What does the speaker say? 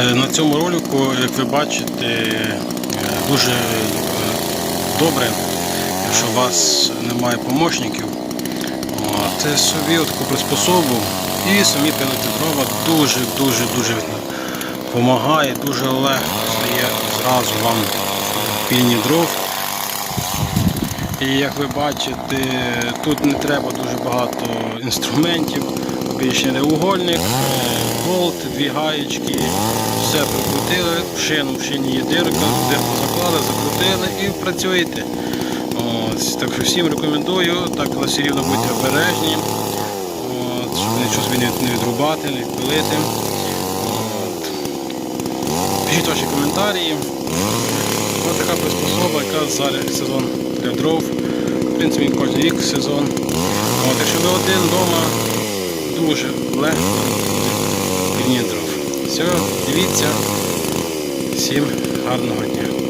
Е, На цьому ролику, як ви бачите, е, дуже е, добре, якщо у вас немає помощників. Це собі таку приспособу і самі пилити дрова дуже-дуже дуже допомагає, дуже легко стає зразу вам пільні дров. І як ви бачите, тут не треба дуже багато інструментів. Більше треугольник, е, болт, дві гаєчки, все прикрутили, в шину, в шині є дирка, дирку заклали, закрутили і працюєте. От, так що всім рекомендую, так все рівно будьте обережні, от, щоб нічого собі не- відрубати, не відпилити. Пишіть ваші коментарі. Ось така приспособа, яка зараз сезон для дров. В принципі, кожен рік сезон. От, якщо ви один вдома, дуже легко пільні. Все, дивіться. Всім гарного дня.